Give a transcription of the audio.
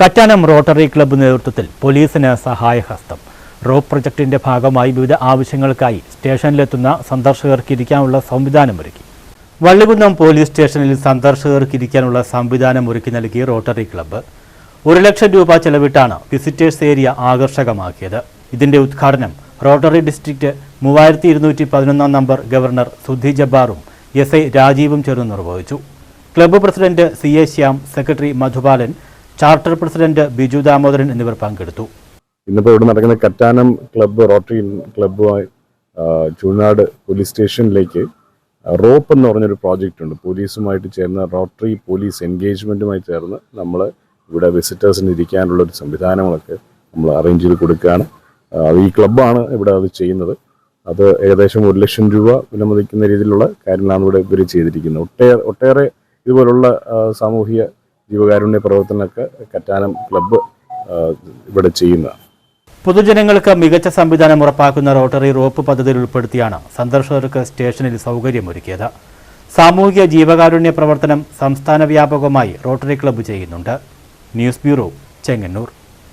Kattanam rotary club നേതൃത്വത്തിൽ പോലീസിന് സഹായഹസ്തം. Raw പ്രൊജക്ടിന്റെ ഭാഗമായി വിവിധ ആവശ്യങ്ങൾക്കായി സ്റ്റേഷനിലെത്തുന്ന സന്ദർശകർക്ക് ഇരിക്കാനുള്ള സംവിധാനം ഒരുക്കി. വള്ളികുന്നം പോലീസ് സ്റ്റേഷനിൽ സന്ദർശകർക്ക് ഇരിക്കാനുള്ള സംവിധാനം ഒരുക്കി നൽകി റോട്ടറി ക്ലബ്ബ്. ഒരു ലക്ഷം രൂപ ചെലവിട്ടാണ് വിസിറ്റേഴ്സ് ഏരിയ ആകർഷകമാക്കിയത്. ഇതിന്റെ ഉദ്ഘാടനം റോട്ടറി ഡിസ്ട്രിക്ട് മൂവായിരത്തി ഇരുന്നൂറ്റി പതിനൊന്നാം നമ്പർ ഗവർണർ സുധി ജബ്ബാറും എസ് ഐ രാജീവും ചേർന്ന് നിർവഹിച്ചു. Club president C A Shyam secretary Madhubalan charter president Biju Damodaran എന്നിവർ പങ്കെടുത്തു. ഇന്നിപ്പോൾ ഇവിടെ നടക്കുന്ന കറ്റാനം ക്ലബ്ബ് റോട്ടറി ക്ലബ്ബുമായി ചൂഴ്നാട് പോലീസ് സ്റ്റേഷനിലേക്ക് റോപ്പ് എന്ന് പറഞ്ഞൊരു പ്രോജക്റ്റ് ഉണ്ട്. പോലീസുമായിട്ട് ചേർന്ന് റോട്ടറി പോലീസ് എൻഗേജ്മെന്റുമായി ചേർന്ന് നമ്മൾ ഇവിടെ വിസിറ്റേഴ്സിന് ഇരിക്കാനുള്ള ഒരു സംവിധാനങ്ങളൊക്കെ നമ്മൾ അറേഞ്ച് ചെയ്ത് കൊടുക്കുകയാണ്. ഈ ക്ലബ്ബാണ് ഇവിടെ അത് ചെയ്യുന്നത്. അത് ഏകദേശം ഒരു ലക്ഷം രൂപ വിലമതിക്കുന്ന രീതിയിലുള്ള കാര്യങ്ങളാണ് ഇവിടെ ഇവർ ചെയ്തിരിക്കുന്നത്. ഒട്ടേറെ ഒട്ടേറെ ഇതുപോലുള്ള സാമൂഹിക ജീവകാരുണ്യ പ്രവർത്തനമൊക്കെ കറ്റാനം ക്ലബ്ബ് ഇവിടെ ചെയ്യുന്നതാണ്. പൊതുജനങ്ങൾക്ക് മികച്ച സംവിധാനം ഉറപ്പാക്കുന്ന റോട്ടറി റോപ്പ് പദ്ധതിയിൽ ഉൾപ്പെടുത്തിയാണ് സന്ദർശകർക്ക് സ്റ്റേഷനിൽ സൗകര്യമൊരുക്കിയത്. സാമൂഹിക ജീവകാരുണ്യ പ്രവർത്തനം സംസ്ഥാന വ്യാപകമായി റോട്ടറി ക്ലബ്ബ് ചെയ്യുന്നുണ്ട്. News bureau Chengannur.